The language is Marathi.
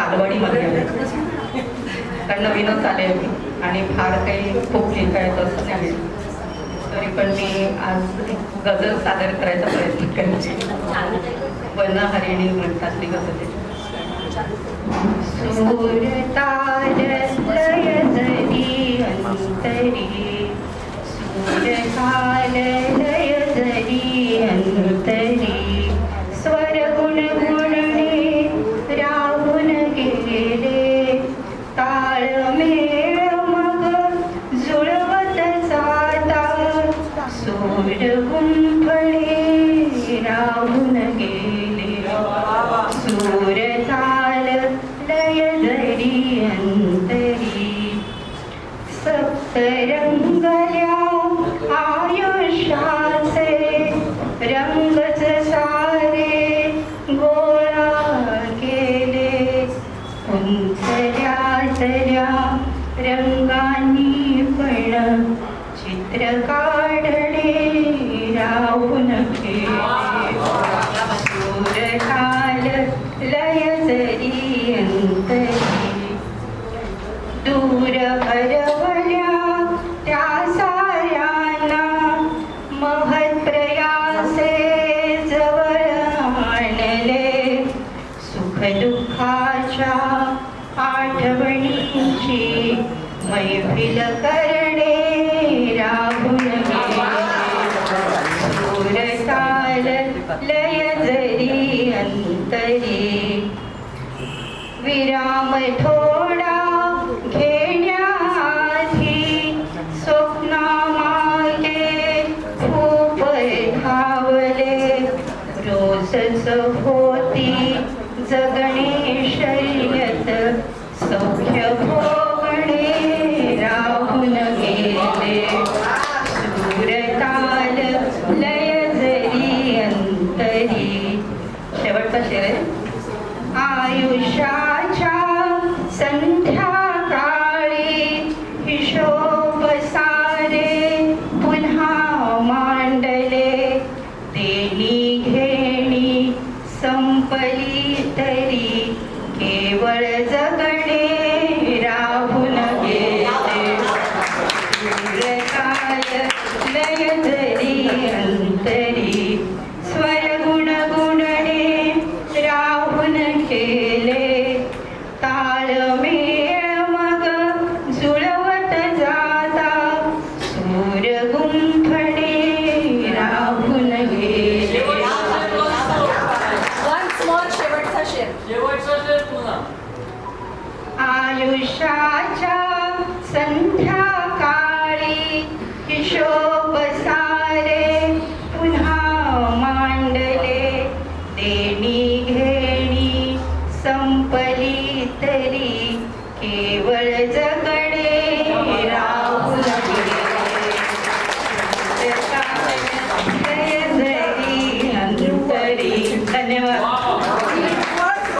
बालवाडीमध्ये आले. कारण नवीनच आले आणि फार काही खूप लिहिता येत असं नाही. तरी पण मी आज एक गझल सादर करायचा प्रयत्न करायचे वन हरिणी म्हणतात ती गझल सूर अंतरी सूर मेळ मग जुळवत जाता सूर गुंफळे राहून गेले सूर ताल लय जरी अंतरी सप्तरंगल्या आयुष्याचे चित्र काढणे राहून गेले सूरकाल लय जरी अंतरी दूर हरवल्या त्या साऱ्यांना महत्प्रयासे जवळ आणले सुख दुःखाच्या आठवणींची मैफिल कर लय जरी अंतरी. विराम थोडा घेण्याआधी स्वप्नामागे खूप धावले रोजच होती जगणे शर्यत सौख्य करते आयुष्याच्या संध्याकाळी हिशोब राहून गेले ताळमेळ मग जुळवत जाता. सूर गुंफणे राहून गेले. वन्स मोर शेवटचा शेर. शेवटचा शेर पुन्हा. आयुष्याच्या Recep